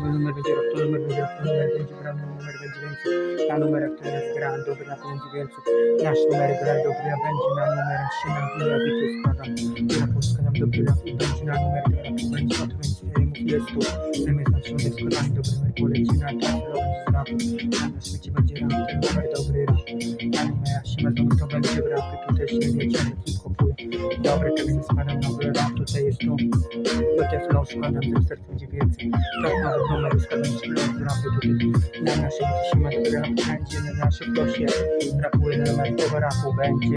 to numer będzie rap, to numer będzie rap, to numer będzie brany, numer będzie więcej. Na numerach, które jest gra, dobry rap będzie więcej. Nasz numer gra, dobry rap będzie na numerach się nawija, bity składam. Ja poskładam dobry rap i będzie na numer gra, rapu będzie od więcej rymów jest tu. Zamiast na środek składam, dobry numer poleci na czas, robić z rapu. Na świecie będzie rap, ten numer dobry rap. Na numerach się wezmą, to będzie rapy, tutaj się wiecie, że hip-hopuje. Dobry tekst składam, dobry rap, tutaj jest tu. Te flow składam, ten serc będzie więcej. Tak numer z rapu tutaj. Na naszej się ma dobry rap, będzie na naszych losie. Rapuje numer tego rapu będzie.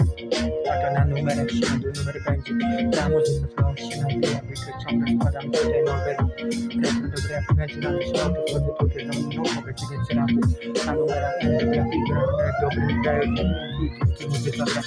A to na się do numer będzie. Na muzyce flow się nabija, wykry ciągle składam tutaj nowy rap. Refren dobry rap, będzie na auto, wchodzę tutaj za mną, będzie więcej. Na numerach będzie rap i gra, jak dobry dają i muzyka tak.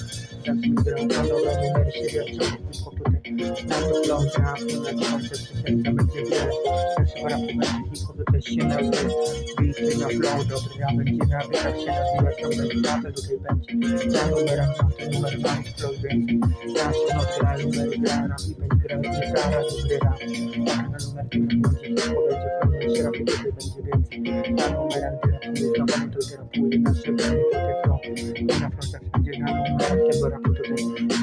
Tak się gra, na nowe numery się tylko tutaj. Na to flow rap, na to koncert się serca będzie wiele. Pierwszego rapu będzie hip-hop, tutaj się nazywa. Bity na flow, dobry rap będzie na tak się nazywa, ciągle rapy tutaj będzie. Na numerach, na ten numer mam więcej. Nasze nocy, na numery gra, rap i będzie grał gitara, dobry rap. Tak na numer będzie flow, się rapy tutaj będzie więcej. Na numerach, gdy rapuje, nasze będzie tutaj flow. Na frontach będzie na numerach tego rapu tutaj.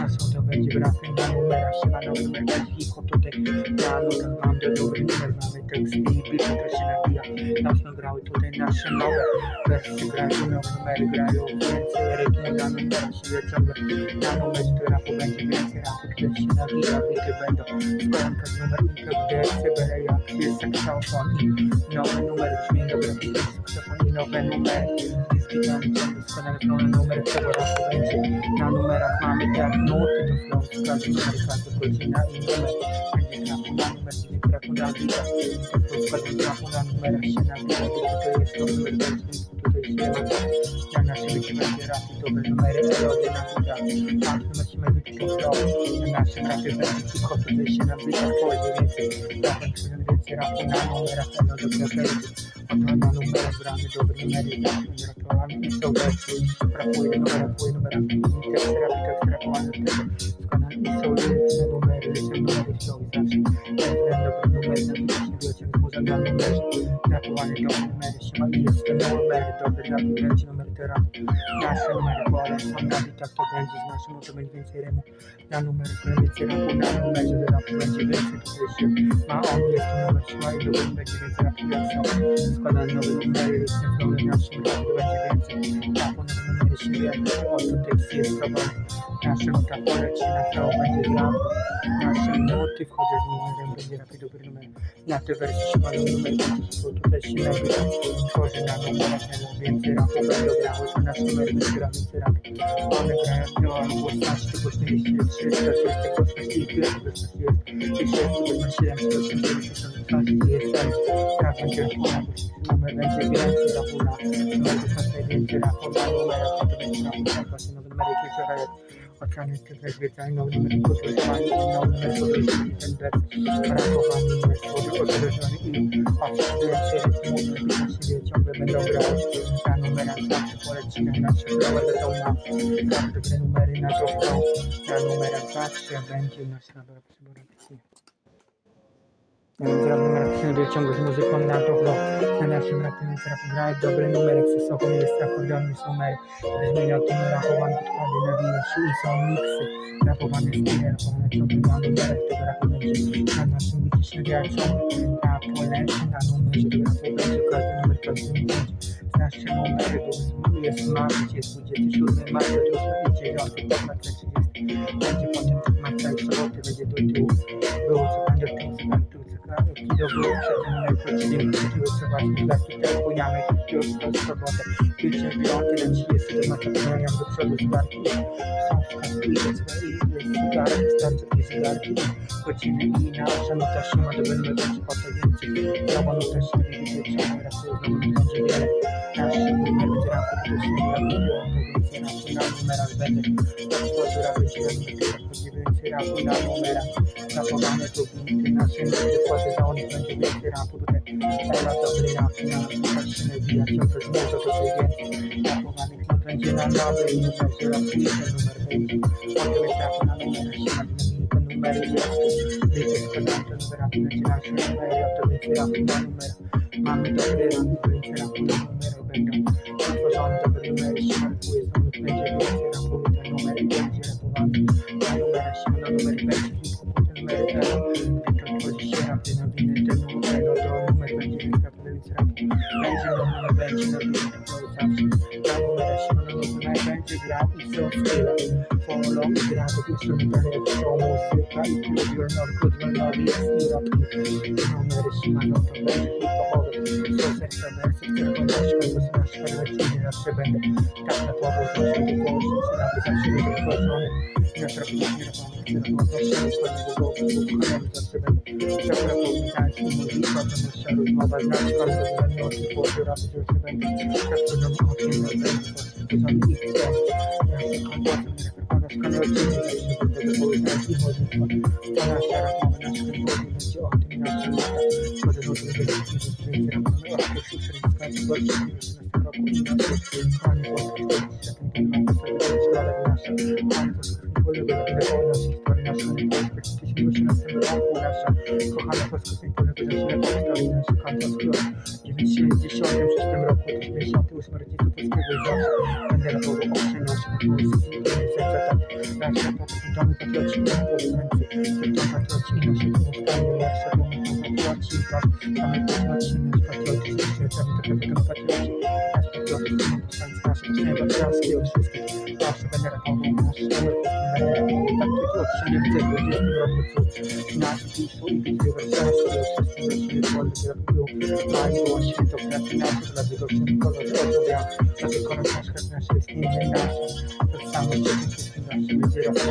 Są to będzie w rapie, na numerach się ma nowy numer, będzie hip-hop tutaj. Na mam do dobry numer, mamy tekst i bity, to się nabija. Mocno grały tutaj nasze nowe wersje, grają nowe numery, grają więcej rytmu na numerach się ciągle. Na to rapu będzie więcej rapu, który się nabija, bity będą. Składanka z numer i każdy CBR jak jest saksofon i nowe numery brzmią dobre bity, saksofon i nowe numery. Dyski tam ciągle składane nowe numery, tego rapu będzie. Na numerach mamy jak nuty, to flow, każdy numer, każda godzina i numer. Będzie rapu na numer, dziewięć rapu na bita. To składane rapu na numerach się nabija, to jest to numer będzie. Na naszym bicie będzie rap i dobre numery, melody na bita. Tam bicie flow, na naszym rapie będzie hip-hop, tutaj się więcej rapu na numerach, melody będzie. Oto na numerach bramy dobre numery, rapy, rapowany i są wersy. Rapuje numer, rapuje numer, rapuje tekst, rapi, tekst, rapowany tego. Składane i są lyryczne numery, flow i zawsze. Refren, dobry numer, na dobre jest ten numery, dobry rap i będzie numer te rap. Nasze numery pole są na bitach, to będzie z naszym, to będzie więcej remu. Na numer, więcej rapu, na numerze, rapu będzie więcej, tutaj się ma on, jest to numer, i dobry będzie więcej rapu, jak są. Składane nowe numery, flow w będzie. Nasze nuta poleci na flow będzie z rapu. Nasze nuty wchodzą z numerem, będzie rap i dobry numer. Na te wersje się mają numer, bo tutaj się nabywa. Tworzy na numerach, będą więcej rapu, będą grały, to nasz numer będzie grał więcej rapu. One grają no, albo głośności, głośności jest 340, głośności i tyle, głośności jest 1700, 700, jest ten. Tak będzie rapuna, numer będzie więcej rapuna. Numer głośności więcej rapuna, numerach, to będzie rapuna, właśnie nowe numery, kilka jest. Oceny tych zwiedzaj, nowy numer podróżowania i nowy numer podróżowania, ten wers rapowany numer podróżowania i się rytmu, że siebie ciągle będą grały na numerach zawsze poleci na nasze grałe będą na naprawdę te numery na na numerach zawsze będzie nasz numer przyborowcy. Ja więc rap numer przyjdzie ciągle z muzyką na to flow, na naszym rapie więc rap gra dobry numer, akcesowy jest akordeon, jest numer, zmienia to rachowany podkłady, nawija się i są miksy, rapowane skille, rapowane ciągle na numerach, tego rapu będzie na naszym bicie się gra ciągle, rap poleci na numerze, tego rapu będzie każdy numer, każdy będzie, nasze numery, bo jest marc, jest 27 marca, 8 i 9, tak marca 30, będzie potem tak marca i soboty, będzie do tyłu, było co kilo było przed tym najpłaciliśmy takiego co właśnie dla tutaj płyniamy takiego w sobotę Wiecie, piąty na 30 ma zabraniam do przodu z barki Są w kasku i lecę i jest cygarki, starczy takie cygarki Godziny i nasza nuta się ma do będę będzie po to więcej Nowa nuta się nie widzę, czemu rapuje znowu nie będzie wiele Nasz numer będzie rapu, to się nie rapuje to więcej rapu na numerach będę Otworzy rapy ci wezmę, będzie więcej rapu na numerach Zachowane to bity nasze będzie płacę za oni będzie więcej rapu tutaj Ela dobry rap na numer się nabija ciągle z może to tej więcej Rapowanych no będzie na nowy i numer się rapuje ten numer będzie Potem jest rapu na numerach się nabija te numery jest Wiecie składam ten numer rapu będzie nasze numery a to więcej rapu na numerach Mamy dobry rok, będzie numer będzie grał i są skilla. Follow i gra, to jest numer, jak są muzyka i klubior, no klubior, no jest i rap. Numery się na no to będzie hip-hopowy. Są serca wersy, które podasz, albo znasz, ale ci zawsze będę. Tak na to, bo zawsze to położyć, rapy zawsze będę wchodzony. Ja trafię nie rapamy, chcę na to zawsze składnego głowy, ukochany zawsze będę. Dobra, powitański, mój potem jeszcze rozmowa, znać bardzo dla mnie oczy, głowy, rapy zawsze będę. Tak to nam oczy, na pewno, to za mnie ich chcę. Ja będę na to, kochani, polski, ten temat, to sobie będzie lalek nasza. Kochani, polski, polubę, tyle o nas, historii nasza, nie polska, jesteśmy już na tym roku nasza. Kochana polska, tej polubę, że się postawi nasz kantorski rok. 90 przez tym roku, 98 rodzicu polskiego i zawsze domy patrioci, na poznańcy, to patrioci i nasze pozostanie, nasze domy patrioci, tak, mamy patrioci, nasz patrioci, serca, my to pewnie patrioci, nasz patrioci, nasz nasze poczynania patriackie od wszystkich, zawsze będę rapował nasz rapował, tak tylko widzę w 20 roku, co nas piszą i bitwy warszawskie, od wszystkich roślin, wolnych rapują, mają święto pracy nasze, dlatego w tym kolorze odrobią, dlatego nasz chleb nasze jest nie nasze, to samo dzieci wszystkim zawsze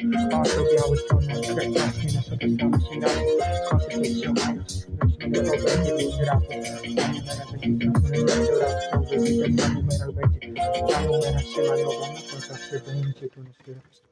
zawsze będzie Rap będzie rapował, zawsze będzie na mnie to nasz numer jest raz, dwa razy zawsze na mnie to zawsze to nie rapował, mamy było święto pracy nasze, pracy było czerwony kolorze, orzeł biały, to kochani nasz chleb, a nasz chleb to był mamy, to jest święto pracy, nasze pracy do czerwony kolorze, orzeł biały, to orzeł biały, to nasz chleb, nasz nie nasza tożsamość i nasz konstytucja, mamy będzie mieć raport, na numerach będzie będzie rap, będzie na numerach będzie, na numerach się malowa, no to zawsze będzie tu na